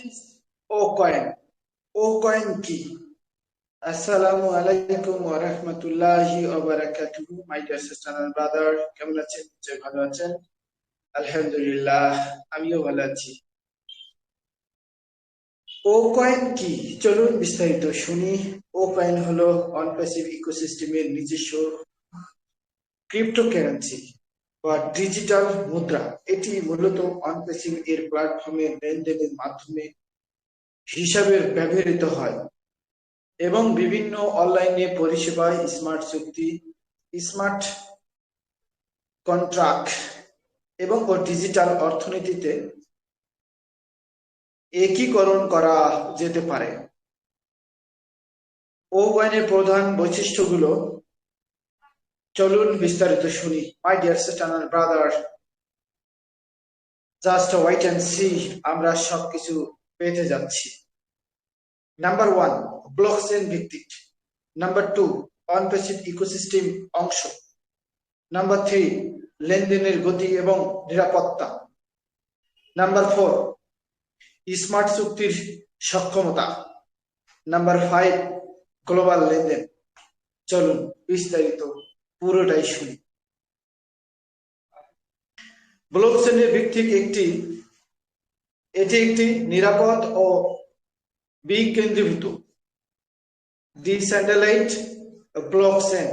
Is O coin O coin কি আসসালামু আলাইকুম ওয়া রাহমাতুল্লাহি ওয়া বারাকাতুহু my dear sister and brother কেমন আছেন নিশ্চয়ই ভালো আছেন আলহামদুলিল্লাহ আমিও ভালো আছি ও কয়েন কি চলুন বিস্তারিত শুনি ও কয়েন হলো অন প্যাসিভ ইকোসিস্টেমের নিজস্ব ক্রিপ্টোকারেন্সি বা ডিজিটাল মুদ্রা, এটি মূলত অন প্যাসিভ এর প্ল্যাটফর্মে লেনদেনের মাধ্যমে হিসাবে ব্যবহৃত হয় এবং বিভিন্ন অনলাইনে পরিষেবায় স্মার্ট চুক্তি স্মার্ট কন্ট্রাক্ট এবং ও ডিজিটাল অর্থনীতিতে একীকরণ করা যেতে পারে। ও কয়েনের প্রধান বৈশিষ্ট্যগুলো চলুন বিস্তারিত শুনি। My dear sister brother just wait and see আমরা সবকিছু পেতে যাচ্ছি। নাম্বার ওয়ান ব্লকচেন ভিত্তিক। নাম্বার টু অনপেসিভ ইকোসিস্টেম অংশ। নাম্বার থ্রি লেনদেনের গতি এবং নিরাপত্তা। নাম্বার ফোর স্মার্ট চুক্তির সক্ষমতা। নাম্বার ফাইভ গ্লোবাল লেনদেন। চলুন বিস্তারিত পুরোটাই শুনি। ব্লকচেনের ভিত্তিক একটি, এটি একটি নিরাপদ ও বিকেন্দ্রীভূত ডিসেন্ট্রালাইজড ব্লকচেন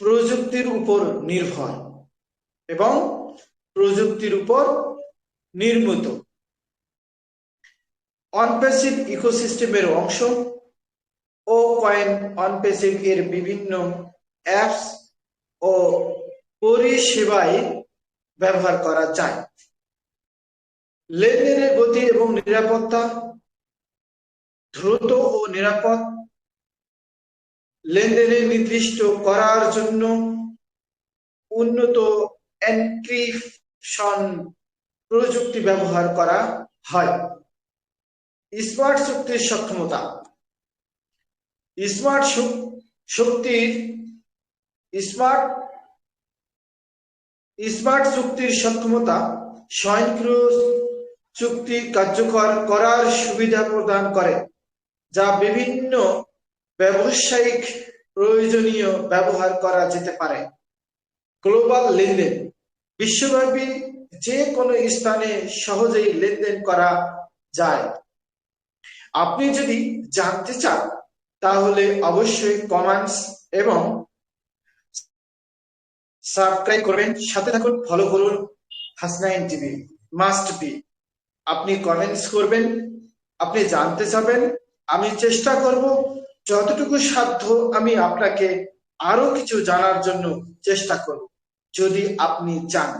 প্রযুক্তির উপর নির্ভর এবং প্রযুক্তির উপর নির্মিত। অনপেসিভ ইকোসিস্টেমের অংশ ও কয়েন অনপেসিভ এর বিভিন্ন অ্যাপস ও পরিষেবায় ব্যবহার করা যায়। লেনদেনের গতি এবং নিরাপত্তা, দ্রুত ও নিরাপদ লেনদেনের নির্দিষ্ট করার জন্য উন্নত এনক্রিপশন প্রযুক্তি ব্যবহার করা হয়। স্মার্ট শক্তির সক্ষমতা। স্মার্ট শক্তির স্মার্ট স্মার্ট চুক্তির সক্ষমতা, স্বয়ংক্রিয় চুক্তি কার্যকর করার সুবিধা প্রদান করে, যা বিভিন্ন ব্যবসায়িক প্রয়োজনীয় ব্যবহার করা যেতে পারে। গ্লোবাল লেনদেন, বিশ্বব্যাপী যে কোনো স্থানে সহজেই লেনদেন করা যায়। আপনি যদি জানতে চান, তাহলে অবশ্যই কমেন্টস এবং সাবস্ক্রাইব করবেন, সাথে থাকুন ফলো করুন হাসনাইন টিভি মাস্ট বি আপনি কমেন্টস করবেন, আপনি জানতে চাবেন, আমি চেষ্টা করব যতটুকু সাধ্য আমি আপনাকে আরও কিছু জানার জন্য চেষ্টা করব, যদি আপনি চান।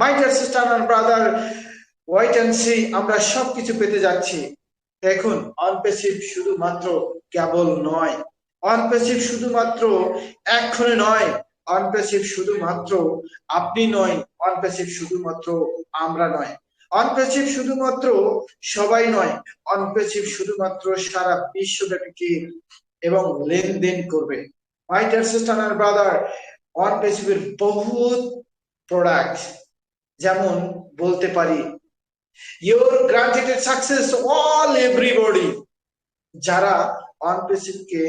মাই ডিয়ার সিস্টার আর ব্রাদার ওয়াইট অ্যান্ড সি আমরা সবকিছু পেতে যাচ্ছি। দেখুন অনপেসিভ শুধুমাত্র কেবল নয়। অনপেসিভ শুধুমাত্র এক্ষণে নয় অনপেসিভ শুধুমাত্র আপনি নয় অনপেসিভ শুধুমাত্র আমরা নয়। অনপেসিভ শুধুমাত্র সবাই নয় অনপেসিভ শুধুমাত্র সারা বিশ্বব্যাপী এবং লেনদেন করবে। মাই ডিয়ার সিস্টার আর ব্রাদার অনপেসিভের বহুত প্রোডাক্ট যেমন বলতে পারি your granted success all everybody যারা অনপেসিভকে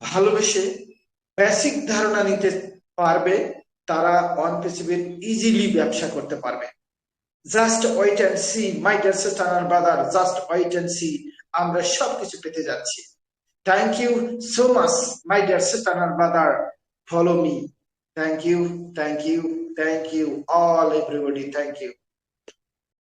ভালোবেসে বেসিক ধারণা নিতে পারবে, তারা অনপেসিভের ইজিলি ব্যবসা করতে পারবে। Just wait and see my dear sister and brother just wait and see আমরা সবকিছু পেতে যাচ্ছি। Thank you so much my dear sister and brother follow me thank you thank you thank you all everybody thank you